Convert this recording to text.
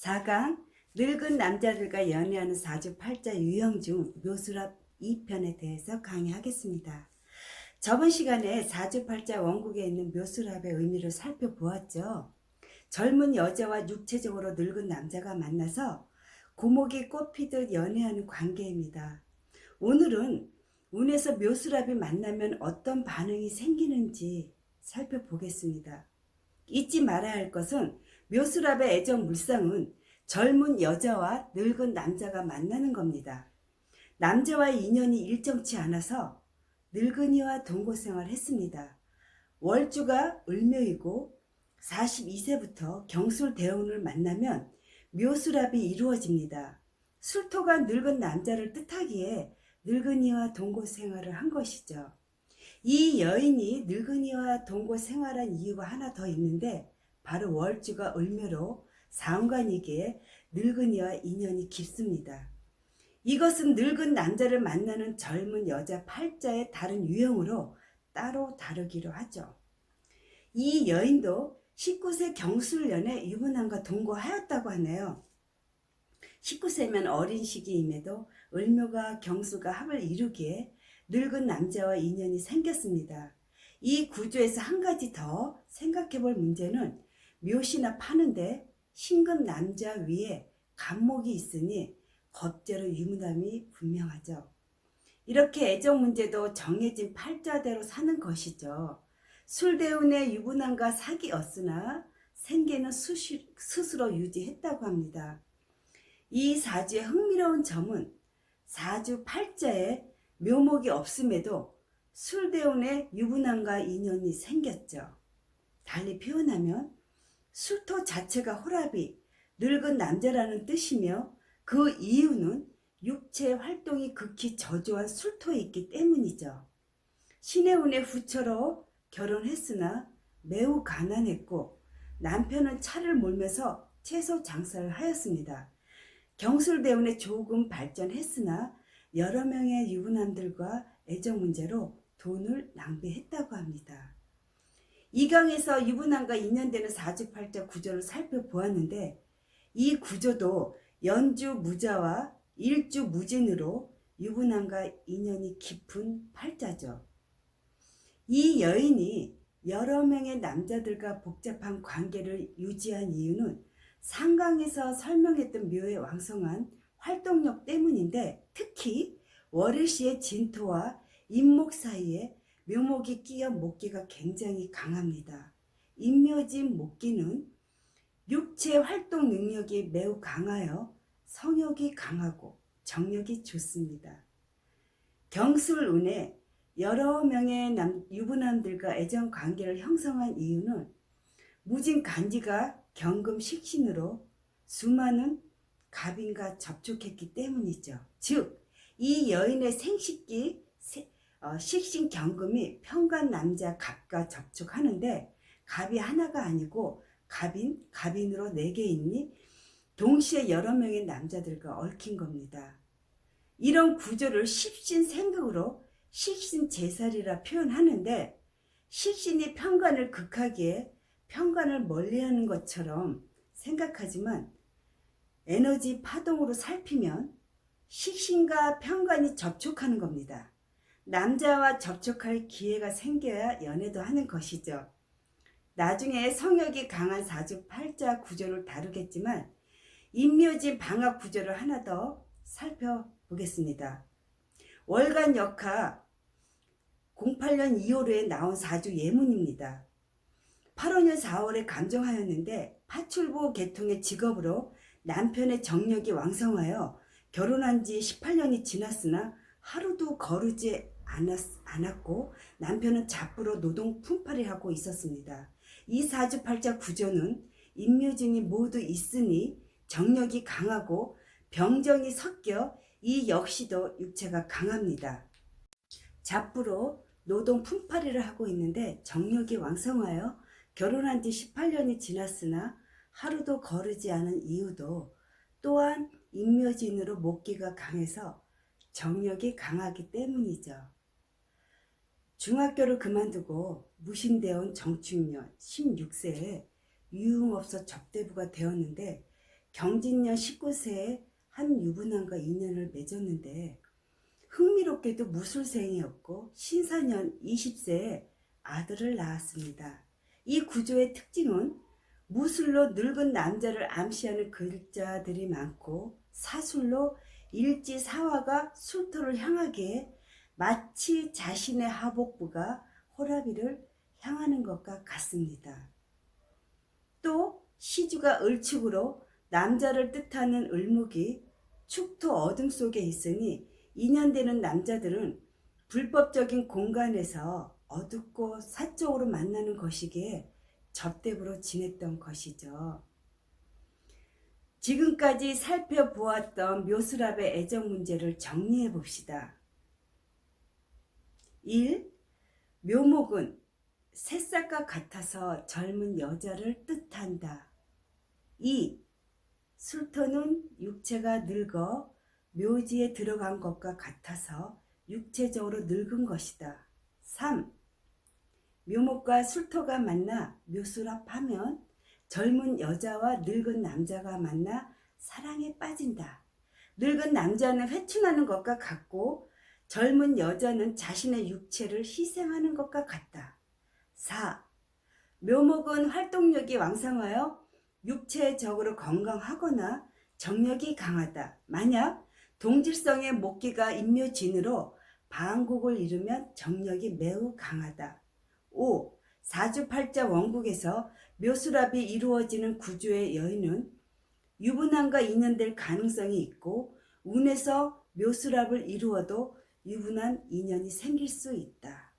4강 늙은 남자들과 연애하는 사주팔자 유형 중 묘수랍 2편에 대해서 강의하겠습니다. 저번 시간에 사주팔자 원국에 있는 묘수랍의 의미를 살펴보았죠. 젊은 여자와 육체적으로 늙은 남자가 만나서 고목이 꽃피듯 연애하는 관계입니다. 오늘은 운에서 묘수랍이 만나면 어떤 반응이 생기는지 살펴보겠습니다. 잊지 말아야 할 것은 묘수랍의 애정 물상은 젊은 여자와 늙은 남자가 만나는 겁니다. 남자와의 인연이 일정치 않아서 늙은이와 동거생활을 했습니다. 월주가 을묘이고 42세부터 경술 대운을 만나면 묘수랍이 이루어집니다. 술토가 늙은 남자를 뜻하기에 늙은이와 동거 생활을 한 것이죠. 이 여인이 늙은이와 동거 생활한 이유가 하나 더 있는데 바로 월주가 을묘로 상관이기에 늙은이와 인연이 깊습니다. 이것은 늙은 남자를 만나는 젊은 여자 팔자의 다른 유형으로 따로 다루기로 하죠. 이 여인도 19세 경술년에 유부남과 동거하였다고 하네요. 19세면 어린 시기임에도 을묘가 경수가 합을 이루기에 늙은 남자와 인연이 생겼습니다. 이 구조에서 한 가지 더 생각해 볼 문제는 묘시나 파는데 신금 남자 위에 간목이 있으니 겁제로 유무남이 분명하죠. 이렇게 애정 문제도 정해진 팔자대로 사는 것이죠. 술대운의 유부남과 사귀었으나 생계는 수시, 스스로 유지했다고 합니다. 이 사주의 흥미로운 점은 사주 팔자에 묘목이 없음에도 술 대운의 유부남과 인연이 생겼죠. 달리 표현하면 술토 자체가 호랍이 늙은 남자라는 뜻이며 그 이유는 육체 활동이 극히 저조한 술토에 있기 때문이죠. 신의 운의 후처로 결혼했으나 매우 가난했고 남편은 차를 몰면서 채소 장사를 하였습니다. 경술대운에 조금 발전했으나 여러 명의 유부남들과 애정 문제로 돈을 낭비했다고 합니다. 이강에서 유부남과 인연되는 사주팔자 구조를 살펴보았는데 이 구조도 연주 무자와 일주 무진으로 유부남과 인연이 깊은 팔자죠. 이 여인이 여러 명의 남자들과 복잡한 관계를 유지한 이유는 상강에서 설명했던 묘의 왕성한 활동력 때문인데 특히 월일시의 진토와 임목 사이에 묘목이 끼어 목기가 굉장히 강합니다. 임묘진 목기는 육체 활동 능력이 매우 강하여 성욕이 강하고 정력이 좋습니다. 경술운에 여러 명의 남, 유부남들과 애정 관계를 형성한 이유는 무진 간지가 경금 식신으로 수많은 갑인과 접촉했기 때문이죠. 즉, 이 여인의 생식기 어, 식신 경금이 평간 남자 갑과 접촉하는데 갑이 하나가 아니고 갑인, 갑인으로 네 개이니 동시에 여러 명의 남자들과 얽힌 겁니다. 이런 구조를 십신 생극으로 식신 제살이라 표현하는데 식신이 평간을 극하기에 평간을 멀리하는 것처럼 생각하지만 에너지 파동으로 살피면 식신과 평간이 접촉하는 겁니다. 남자와 접촉할 기회가 생겨야 연애도 하는 것이죠. 나중에 성욕이 강한 사주 팔자 구조를 다루겠지만 인묘지 방학 구조를 하나 더 살펴보겠습니다. 월간 역하 08년 2월에 나온 사주 예문입니다. 8월 4월에 감정하였는데 파출부 계통의 직업으로 남편의 정력이 왕성하여 결혼한 지 18년이 지났으나 하루도 거르지 않았, 않았고 남편은 잡부로 노동 품팔이 하고 있었습니다. 이 사주팔자 구조는 인묘진이 모두 있으니 정력이 강하고 병정이 섞여 이 역시도 육체가 강합니다. 잡부로 노동 품팔이를 하고 있는데 정력이 왕성하여 결혼한 지 18년이 지났으나 하루도 거르지 않은 이유도 또한 인묘진으로 목기가 강해서 정력이 강하기 때문이죠. 중학교를 그만두고 무신대원 정충년 16세에 유흥업소 접대부가 되었는데 경진년 19세에 한 유부남과 인연을 맺었는데 흥미롭게도 무술생이었고 신사년 20세에 아들을 낳았습니다. 이 구조의 특징은 무술로 늙은 남자를 암시하는 글자들이 많고 사술로 일지사화가 술토를 향하기에 마치 자신의 하복부가 호라비를 향하는 것과 같습니다. 또 시주가 을축으로 남자를 뜻하는 을목이 축토 어둠 속에 있으니 인연되는 남자들은 불법적인 공간에서 어둡고 사적으로 만나는 것이기에 접대부로 지냈던 것이죠. 지금까지 살펴보았던 묘수랍의 애정 문제를 정리해 봅시다. 1. 묘목은 새싹과 같아서 젊은 여자를 뜻한다. 2. 술토는 육체가 늙어 묘지에 들어간 것과 같아서 육체적으로 늙은 것이다. 3. 묘목과 술토가 만나 묘수랍하면 젊은 여자와 늙은 남자가 만나 사랑에 빠진다. 늙은 남자는 회춘하는 것과 같고 젊은 여자는 자신의 육체를 희생하는 것과 같다. 4. 묘목은 활동력이 왕성하여 육체적으로 건강하거나 정력이 강하다. 만약 동질성의 목기가 인묘진으로 방국을 이루면 정력이 매우 강하다. 5. 사주팔자 원국에서 묘수랍이 이루어지는 구조의 여인은 유부남과 인연될 가능성이 있고 운에서 묘수랍을 이루어도 유부남 인연이 생길 수 있다.